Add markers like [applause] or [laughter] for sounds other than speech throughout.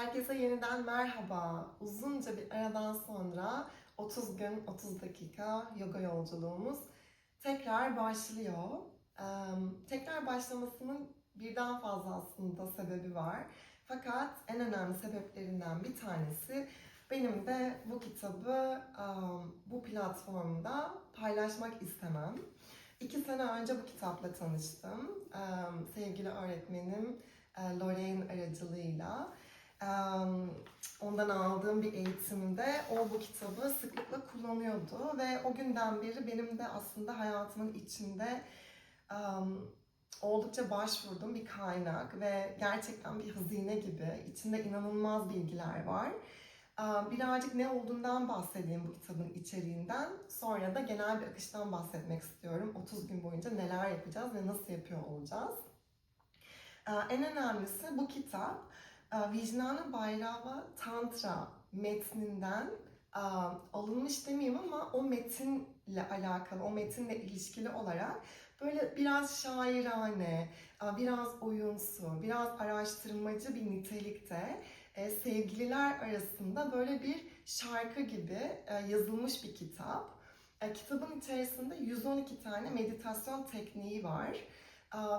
Herkese yeniden merhaba. Uzunca bir aradan sonra 30 gün 30 dakika yoga yolculuğumuz tekrar başlıyor. Ee, tekrar başlamasının birden fazla aslında sebebi var. Fakat en önemli sebeplerinden bir tanesi benim de bu kitabı bu platformda paylaşmak istemem. İki sene önce bu kitapla tanıştım. Sevgili öğretmenim Lorraine aracılığıyla. Ondan aldığım bir eğitimde o bu kitabı sıklıkla kullanıyordu ve o günden beri benim de aslında hayatımın içinde oldukça başvurduğum bir kaynak ve gerçekten bir hazine gibi içinde inanılmaz bilgiler var. Birazcık ne olduğundan bahsedeyim bu kitabın içeriğinden. Sonra da genel bir akıştan bahsetmek istiyorum. 30 gün boyunca neler yapacağız ve nasıl yapıyor olacağız. En önemlisi bu kitap aa, Vijnana Bayrava Tantra metninden aa, alınmış demeyeyim ama o metinle alakalı, o metinle ilişkili olarak böyle biraz şairane, aa, biraz oyunsu, biraz araştırmacı bir nitelikte e, sevgililer arasında böyle bir şarkı gibi e, yazılmış bir kitap. E, kitabın içerisinde 112 tane meditasyon tekniği var.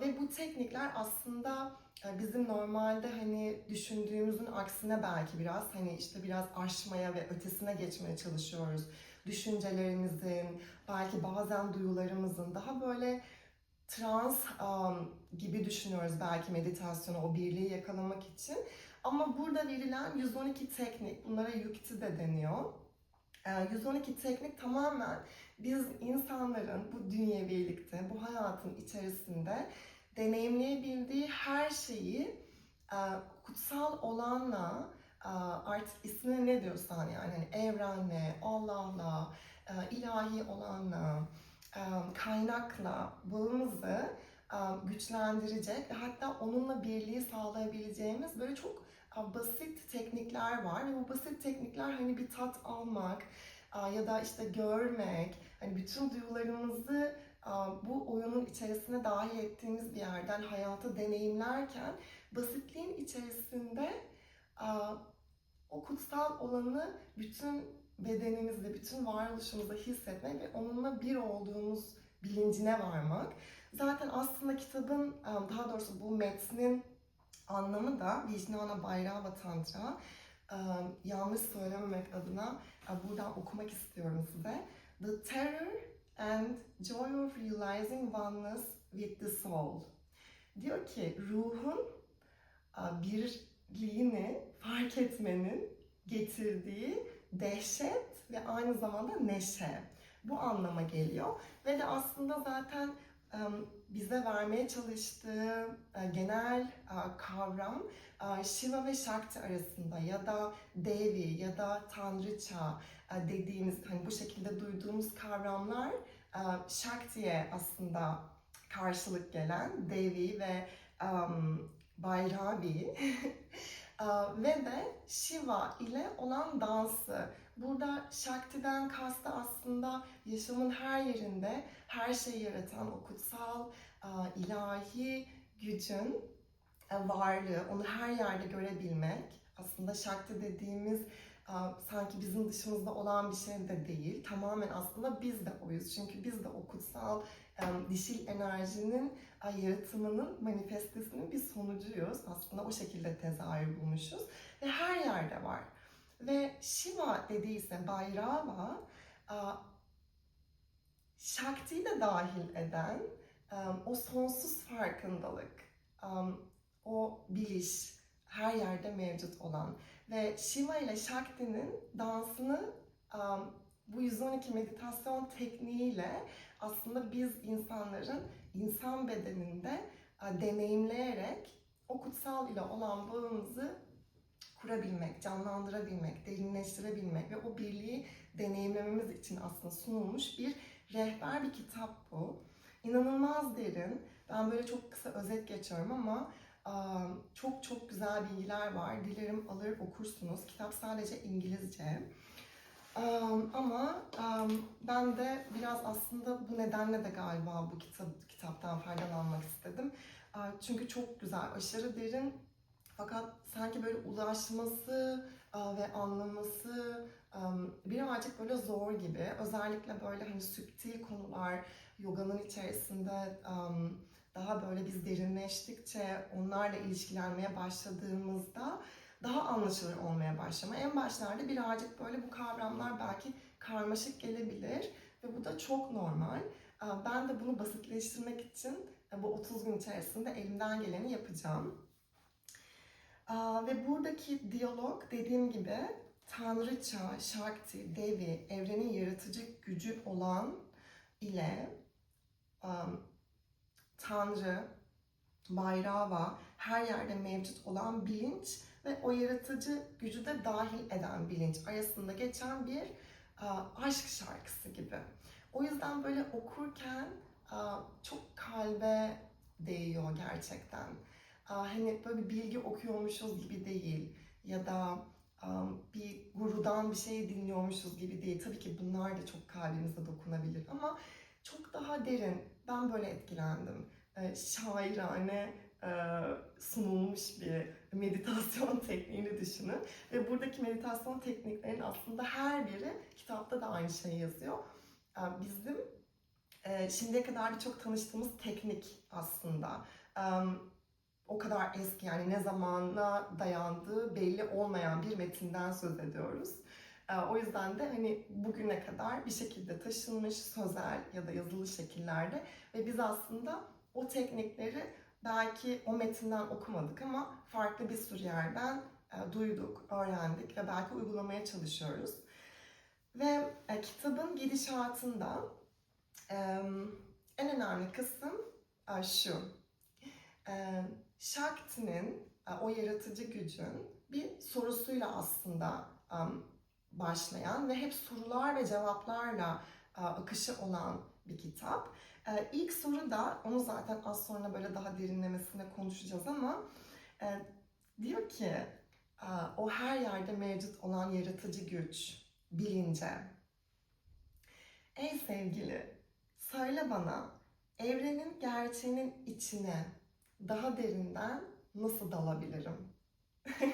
Ve bu teknikler aslında e, bizim normalde hani düşündüğümüzün aksine belki biraz hani işte biraz aşmaya ve ötesine geçmeye çalışıyoruz. Düşüncelerimizin, belki bazen duyularımızın daha böyle trans um, gibi düşünüyoruz belki meditasyonu, o birliği yakalamak için. Ama burada verilen 112 teknik, bunlara yukti de deniyor. Ee, 112 teknik tamamen biz insanların bu dünyevilikte, bu hayatın içerisinde deneyimleyebildiği her şeyi e, kutsal olanla e, artık ismine ne diyorsan yani hani evrenle, Allah'la, e, ilahi olanla, kaynakla bağımızı güçlendirecek ve hatta onunla birliği sağlayabileceğimiz böyle çok basit teknikler var ve bu basit teknikler hani bir tat almak ya da işte görmek, hani bütün duyularımızı bu oyunun içerisine dahil ettiğimiz bir yerden hayatı deneyimlerken basitliğin içerisinde o kutsal olanı bütün bedenimizde, bütün varoluşumuzda hissetmek ve onunla bir olduğumuz bilincine varmak. Zaten aslında kitabın, daha doğrusu bu metnin anlamı da Vijnana Bayrava Tantra. Yanlış söylememek adına buradan okumak istiyorum size. The terror and joy of realizing oneness with the soul. Diyor ki ruhun birliğini fark etmenin getirdiği dehşet ve aynı zamanda neşe. Bu anlama geliyor. Ve de aslında zaten bize vermeye çalıştığı e, genel e, kavram e, Shiva ve Shakti arasında ya da Devi ya da Tanrıça dediğimiz hani bu şekilde duyduğumuz kavramlar Shakti'ye aslında karşılık gelen Devi ve Bayravi [laughs] e, ve de Shiva ile olan dansı. Burada Shakti'den kastı aslında yaşamın her yerinde her şeyi yaratan o kutsal, e, ilahi gücün e, varlığı, onu her yerde görebilmek. Aslında Shakti dediğimiz e, sanki bizim dışımızda olan bir şey de değil. Tamamen aslında biz de oyuz. Çünkü biz de o kutsal dişil enerjinin yaratımının manifestesinin bir sonucuyuz. Aslında o şekilde tezahür bulmuşuz. Ve her yerde var. Ve Shiva dediyse Bayrava, e, Shakti'yi de dahil eden e, o sonsuz farkındalık, e, o biliş her yerde mevcut olan ve Shiva ile Shakti'nin dansını bu 112 meditasyon tekniğiyle aslında biz insanların insan bedeninde deneyimleyerek o kutsal ile olan bağımızı kurabilmek, canlandırabilmek, derinleştirebilmek ve o birliği deneyimlememiz için aslında sunulmuş bir rehber bir kitap bu. İnanılmaz derin. Ben böyle çok kısa özet geçiyorum ama çok çok güzel bilgiler var. Dilerim alır okursunuz. Kitap sadece İngilizce. Ama ben de biraz aslında bu nedenle de galiba bu kitap, kitaptan faydalanmak istedim. Çünkü çok güzel, aşırı derin Fakat sanki böyle ulaşması e, ve anlaması e, birazcık böyle zor gibi. Özellikle böyle hani süptil konular yoganın içerisinde e, daha böyle biz derinleştikçe onlarla ilişkilenmeye başladığımızda daha anlaşılır olmaya başlama. En başlarda birazcık böyle bu kavramlar belki karmaşık gelebilir ve bu da çok normal. Ben de bunu basitleştirmek için bu 30 gün içerisinde elimden geleni yapacağım. Ve buradaki diyalog dediğim gibi Tanrıça, Shakti, Devi, evrenin yaratıcı gücü olan ile um, Tanrı, Bayrava, her yerde mevcut olan bilinç ve o yaratıcı gücü de dahil eden bilinç arasında geçen bir a, aşk şarkısı gibi. O yüzden böyle okurken a, çok kalbe değiyor gerçekten. Hani böyle bilgi okuyormuşuz gibi değil ya da bir gurudan bir şey dinliyormuşuz gibi değil. Tabii ki bunlar da çok kalbimize dokunabilir ama çok daha derin. Ben böyle etkilendim. E, şairane e, sunulmuş bir meditasyon [laughs] tekniğini düşünün. Ve buradaki meditasyon tekniklerinin aslında her biri kitapta da aynı şeyi yazıyor. E, Bizim e, şimdiye kadar birçok tanıştığımız teknik aslında. O kadar eski yani ne zamana dayandığı belli olmayan bir metinden söz ediyoruz. E, O yüzden de hani bugüne kadar bir şekilde taşınmış sözel ya da yazılı şekillerde ve biz aslında o teknikleri belki o metinden okumadık ama farklı bir sürü yerden e, duyduk, öğrendik ve belki uygulamaya çalışıyoruz. Ve e, kitabın gidişatında en önemli kısım e, şu. E, Shakti'nin, e, o yaratıcı gücün bir sorusuyla aslında e, başlayan ve hep sorular ve cevaplarla e, akışı olan bir kitap. Ee, ilk soru da, onu zaten az sonra böyle daha derinlemesine konuşacağız ama e, diyor ki e, o her yerde mevcut olan yaratıcı güç, bilince. Ey sevgili, söyle bana evrenin gerçeğinin içine daha derinden nasıl dalabilirim? [laughs]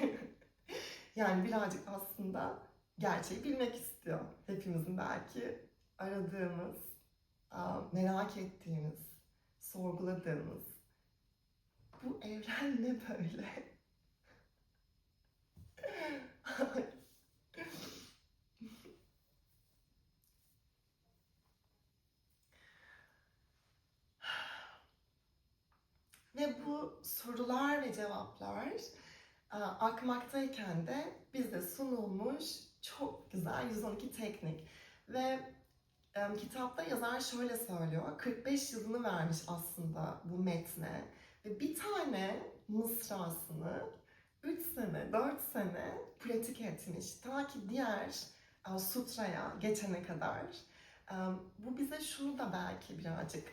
yani birazcık aslında gerçeği bilmek istiyor. Hepimizin belki aradığımız, merak ettiğimiz, sorguladığımız bu evren ne böyle? [laughs] Ve bu sorular ve cevaplar e, akmaktayken de bize sunulmuş çok güzel 112 teknik. Ve e, kitapta yazar şöyle söylüyor, 45 yılını vermiş aslında bu metne. Ve bir tane mısrasını 3 sene, 4 sene pratik etmiş. Ta ki diğer e, sutraya geçene kadar. Bu bize şunu da belki birazcık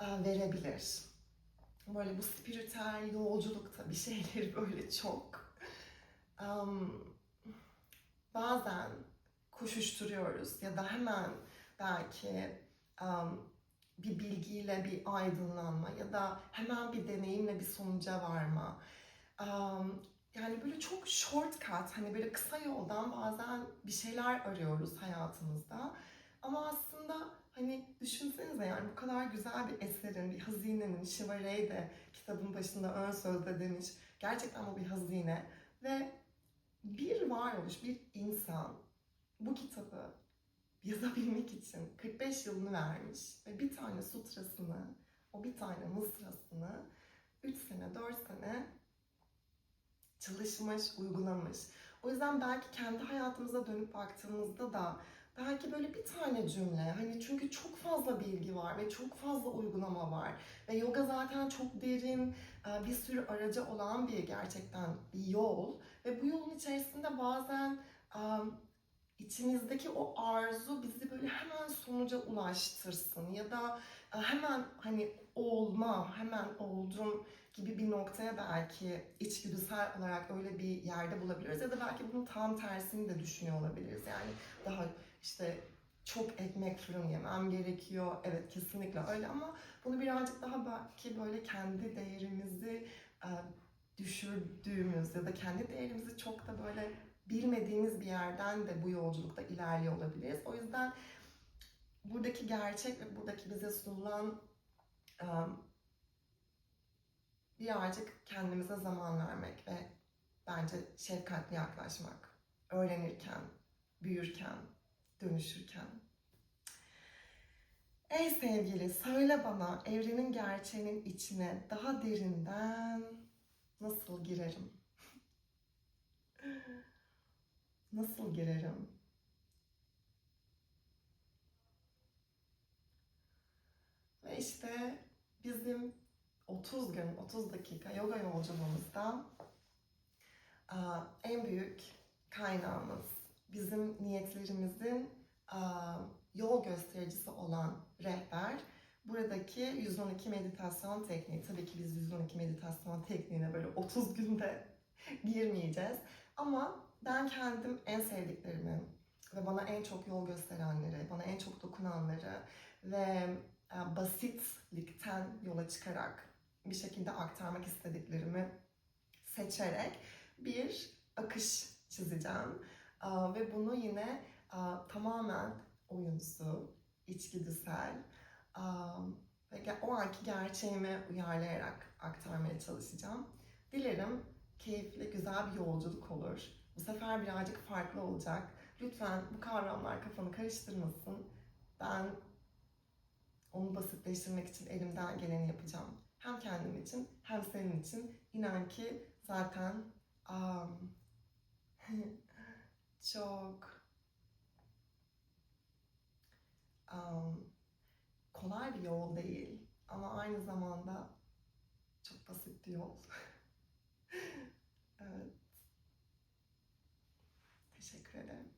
verebilir böyle bu spiritüel yolculukta bir şeyleri [laughs] böyle çok um, bazen koşuşturuyoruz ya da hemen belki um, bir bilgiyle bir aydınlanma ya da hemen bir deneyimle bir sonuca varma. Um, yani böyle çok shortcut hani böyle kısa yoldan bazen bir şeyler arıyoruz hayatımızda. Ama aslında Hani düşünsenize yani bu kadar güzel bir eserin, bir hazinenin, Shiva Ray de kitabın başında ön sözde demiş. Gerçekten bu bir hazine. Ve bir varoluş, bir insan bu kitabı yazabilmek için 45 yılını vermiş ve bir tane sutrasını, o bir tane mısrasını 3 sene, 4 sene çalışmış, uygulamış. O yüzden belki kendi hayatımıza dönüp baktığımızda da belki böyle bir tane cümle. Hani çünkü çok fazla bilgi var ve çok fazla uygulama var. Ve yoga zaten çok derin bir sürü aracı olan bir gerçekten bir yol. Ve bu yolun içerisinde bazen içimizdeki o arzu bizi böyle hemen sonuca ulaştırsın ya da hemen hani olma, hemen oldum gibi bir noktaya belki içgüdüsel olarak öyle bir yerde bulabiliriz ya da belki bunun tam tersini de düşünüyor olabiliriz yani daha işte çok ekmek fırın yemem gerekiyor. Evet kesinlikle öyle ama bunu birazcık daha belki böyle kendi değerimizi e, düşürdüğümüz ya da kendi değerimizi çok da böyle bilmediğimiz bir yerden de bu yolculukta ilerliyor olabiliriz. O yüzden buradaki gerçek ve buradaki bize sunulan um, birazcık kendimize zaman vermek ve bence şefkatli yaklaşmak. Öğrenirken, büyürken, dönüşürken. Ey sevgili söyle bana evrenin gerçeğinin içine daha derinden nasıl girerim? [laughs] Nasıl girerim? Ve işte 30 gün, 30 dakika yoga yolculuğumuzda en büyük kaynağımız, bizim niyetlerimizin yol göstericisi olan rehber, buradaki 112 meditasyon tekniği. Tabii ki biz 112 meditasyon tekniğine böyle 30 günde [laughs] girmeyeceğiz. Ama ben kendim en sevdiklerimi ve bana en çok yol gösterenleri, bana en çok dokunanları ve basitlikten yola çıkarak bir şekilde aktarmak istediklerimi seçerek bir akış çizeceğim. Ve bunu yine tamamen oyunsu, içgüdüsel ve o anki gerçeğime uyarlayarak aktarmaya çalışacağım. Dilerim keyifli, güzel bir yolculuk olur. Bu sefer birazcık farklı olacak. Lütfen bu kavramlar kafanı karıştırmasın. Ben onu basitleştirmek için elimden geleni yapacağım. Hem kendim için hem senin için. İnan ki zaten am, [laughs] çok am, kolay bir yol değil ama aynı zamanda çok basit bir yol. [laughs] evet. Teşekkür ederim.